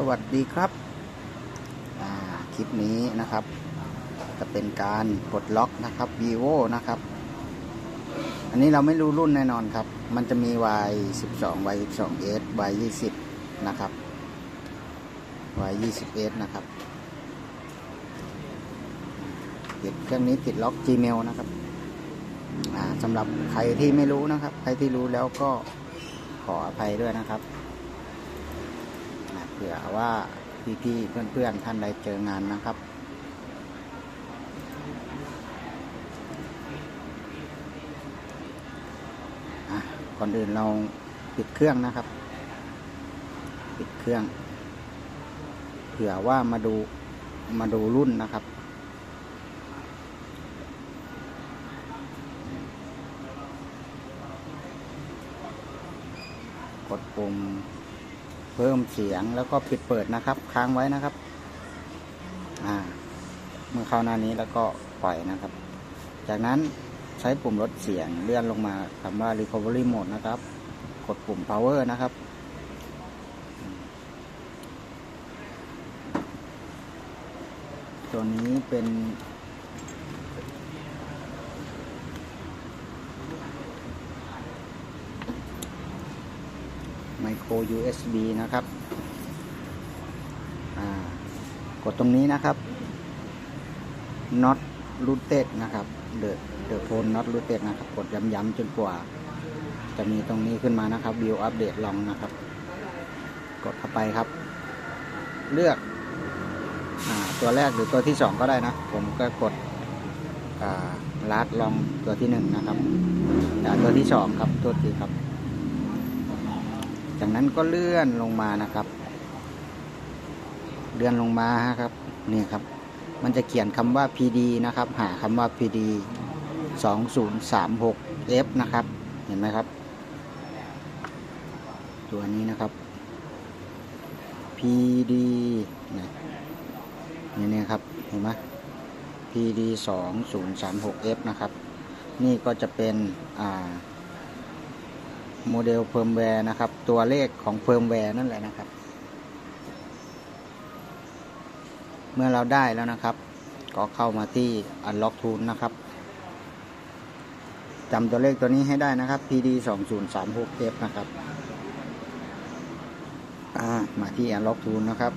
สวัสดีครับคลิปนี้นะครับ จะเป็นการปลดล็อกนะครับ vivo นะครับ อันนี้เราไม่รู้รุ่นแน่นอนครับ มันจะมี y 12 y 12 s y 20นะครับ y 20 s นะครับติดเครื่องนี้ติดล็อก gmail นะครับสำหรับใครที่ไม่รู้นะครับ ใครที่รู้แล้วก็ขออภัยด้วยนะครับ เผื่อว่าพี่ๆเพื่อนๆท่านใดเจองานนะครับ ก่อนอื่นเราปิดเครื่องนะครับ ปิดเครื่อง เผื่อว่ามาดูมาดูรุ่นนะครับกดปุ่ม เพิ่มเสียงแล้วก็ปิดเปิดนะครับ ค้างไว้นะครับ อ่า เมื่อเข้าหน้านี้แล้วก็ปล่อยนะครับ จากนั้นใช้ปุ่มลดเสียงเลื่อนลงมาคำว่า recovery mode นะครับ กดปุ่ม power นะครับ ตัวนี้เป็น ไมโคร USB นะครับ กดตรงนี้นะครับ not rooted นะครับ the the phone not rooted นะครับ กดย้ำๆจนกว่า จะมีตรงนี้ขึ้นมานะครับ view update ลองนะครับ กดเข้าไปครับ เลือกอตัวแรกหรือตัวที่สองก็ได้นะ ผมก็กดลาดลองตัวที่หนึ่งนะครับแต่ตัวที่สองครับตัวที่ครับ จากนั้นก็เลื่อนลงมานะครับ เลื่อนลงมาครับ นี่ครับ มันจะเขียนคำว่า PD นะครับ หาคำว่า PD 2036 F นะครับ เห็นไหมครับ ตัวนี้นะครับ PD นี่นี่นะครับ เห็นไหม PD 2036 F นะครับ นี่ก็จะเป็น อ่า โมเดลเฟิร์มแวร์นะครับ ตัวเลขของเฟิร์มแวร์นั่นแหละนะครับ เมื่อเราได้แล้วนะครับ ก็เข้ามาที่ Unlock Tool นะครับจำตัวเลขตัวนี้ให้ได้นะครับ PD 2036 F นะครับามาที่ Unlock Tool นะครับ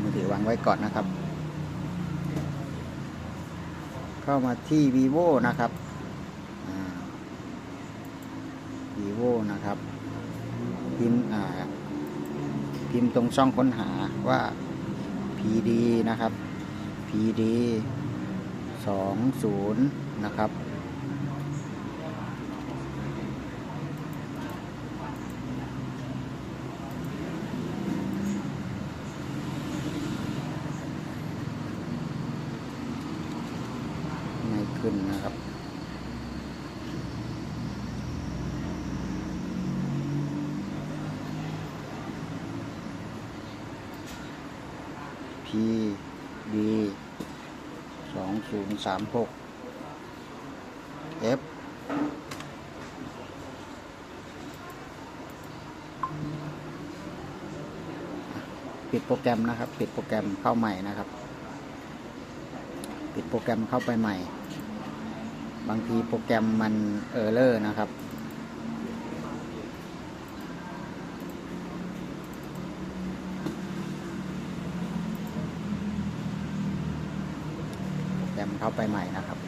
มือถือวางไว้ก่อนนะครับ เข้ามาที่ vivo นะครับอ่า v o นะครับ พิมพ์อ่าพิมพ์ตรงช่องค้นหาว่า PD นะครับ PD 20นะครับ ไม่ขึ้นนะครับ P D สองศูนย์สามหก F ปิดโปรแกรมนะครับ ปิดโปรแกรมเข้าใหม่นะครับ ปิดโปรแกรมเข้าไปใหม่ บางทีโปรแกรมมันเออร์เลอร์นะครับ โปรแกรม เข้าไปใหม่นะครับ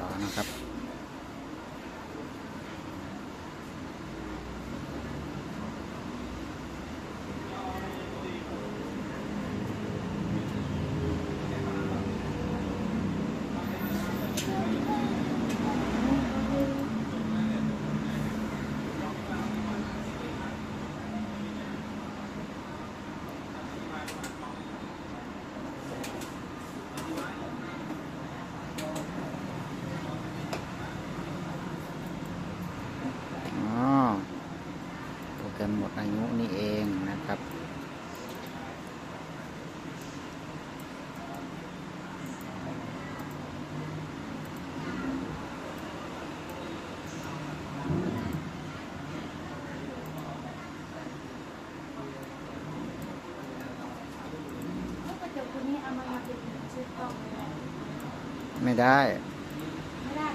รอนะครับ ร จะหมดอายุนี่เองนะครับกระจกตัวนี้เอามาเป็นชุดกล้องเลย ไม่ได้ ไม่ได้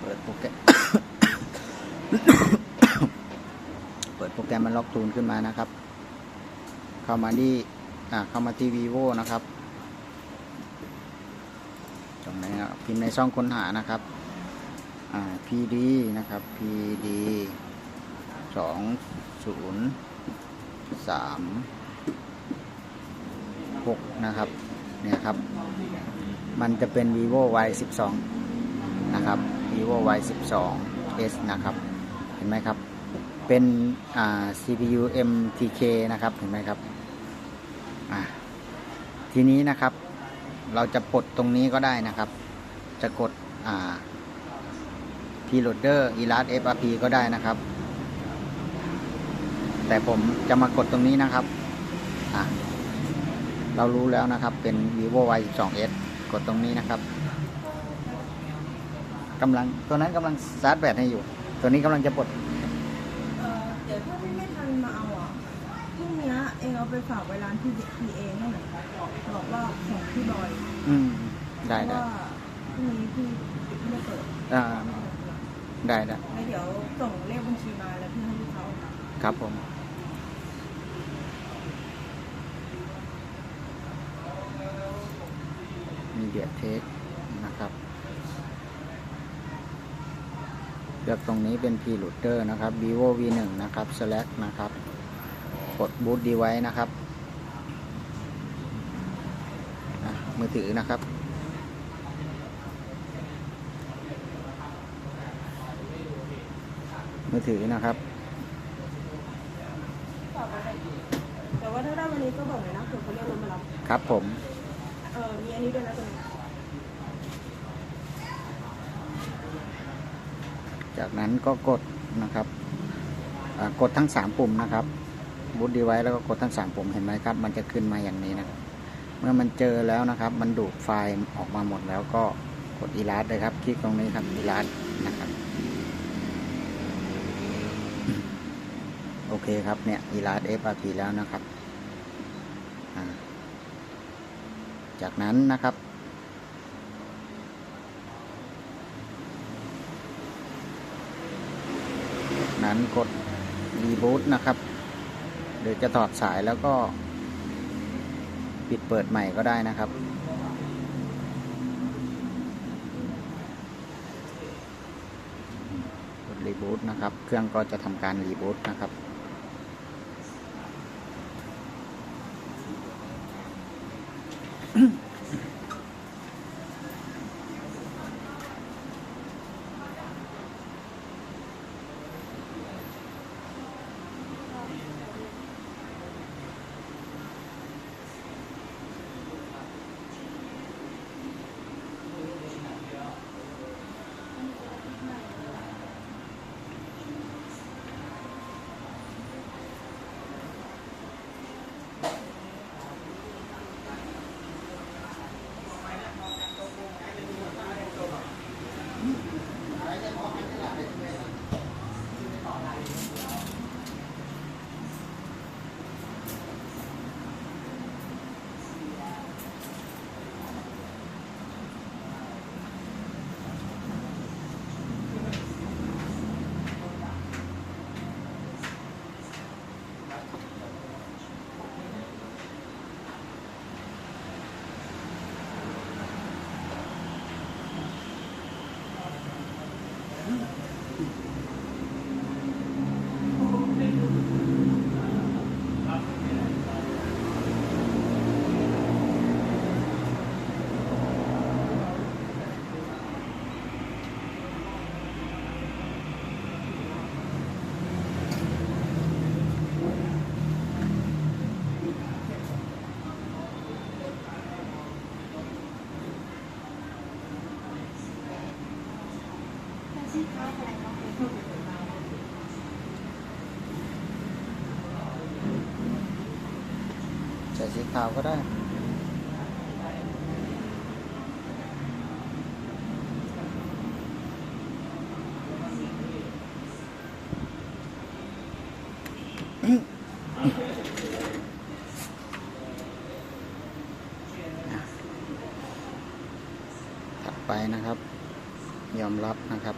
เปิดโป รแกรมเปิดโปรแกรมมันล็อกทูนขึ้นมานะครับ เข้ามาที่อ่าเข้ามาที่ vivo นะครับตรงไหนอะพิมพ์ในช่องค้นหานะครับอ่า pd นะครับ pd สองศูนย์สามหกนะครับเนี่ยครับ มันจะเป็น vivo y 12 นะครับ vivo y 12 s นะครับ เห็นไหมครับ เป็น CPU MTK นะครับ เห็นไหมครับทีนี้นะครับ เราจะปลดตรงนี้ก็ได้นะครับ จะกดอ่า Preloader Elas FRP ก็ได้นะครับ แต่ผมจะมากดตรงนี้นะครับ เรารู้แล้วนะครับ เป็น vivo y 12 s กดตรงนี้นะครับ กำลัง ตัวนั้นกำลังชาร์จแบตให้อยู่ ตัวนี้กำลังจะปลดเอ่อเดี๋ยวถ้าพี่ไม่ทันมาเอาอะพรุ่งเนี้ยเองเอาไปฝากไว้ร้านพี่พีเองนั่นแหละบอกว่าของพี่บอยอืมได้เพได้ราะว่าพรุ่งนี้พี่ไม่ได้เปิดอ่าได้ได้แล้วเดี๋ยวส่งเลขบัญชีมาแล้วพี่ให้ลูกเขาครับผมมีเดียเทคนะครับ เลือกตรงนี้เป็น p r o o t e r นะครับ vivo v1 นะครับ select นะครับ กด boot device นะครับอะมือถือนะครับ มือถือนะครับฝากไว้ได้แต่ว่าถ้าได้วันนี้ก็บอกเลยนะเผื่อเขาเรียกรถมารับครับผม เออมีอันนี้ด้วยนะตัวนี้ จากนั้นก็กดนะครับกดทั้ง 3 ปุ่มนะครับบูตดีไว้แล้วก็กดทั้ง 3 ปุ่มเห็นไหมครับ มันจะขึ้นมาอย่างนี้นะครับ เมื่อมันเจอแล้วนะครับ มันดูดไฟล์ออกมาหมดแล้วก็กดอีลัสเลยครับ คลิกตรงนี้ครับอีลัสนะครับโอเคครับเนี่ยอีลัส FRP แล้วนะครับจากนั้นนะครับ นั้นกดรีบูตนะครับหรือจะถอดสายแล้วก็ปิดเปิดใหม่ก็ได้นะครับ กดรีบูตนะครับ เครื่องก็จะทำการรีบูตนะครับ ขาวก็ได้ถัดไปนะครับ ยอมรับนะครับ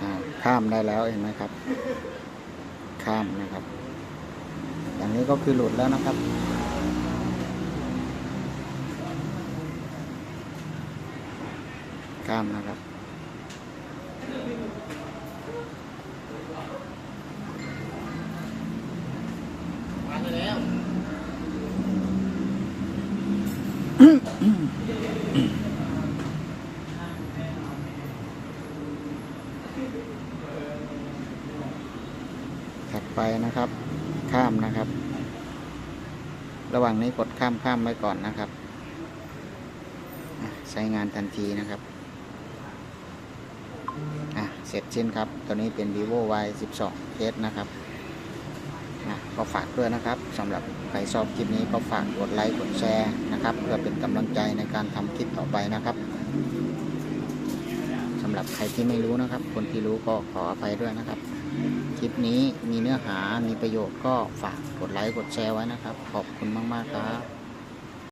อ่า ข้ามได้แล้วเห็นไหมครับ ข้ามนะครับ อย่างนี้ก็คือหลุดแล้วนะครับ ข้ามนะครับถัดไปนะครับ ข้ามนะครับ ระหว่างนี้กดข้ามข้ามไว้ก่อนนะครับ ใช้งานทันทีนะครับเสร็จสิ้นครับ ตัวนี้เป็น vivo y 12 s นะครับก็ฝากด้วยนะครับสำหรับใครชอบคลิปนี้ก็ฝากกดไลค์กดแชร์นะครับเพื่อเป็นกำลังใจในการทำคลิปต่อไปนะครับสำหรับใครที่ไม่รู้นะครับ คนที่รู้ก็ขออภัยด้วยนะครับ ลิปนี้มีเนื้อหามีประโยชน์ก็ฝากกดไลค์กดแชร์ไว้นะครับ ขอบคุณมาก ๆ ครับ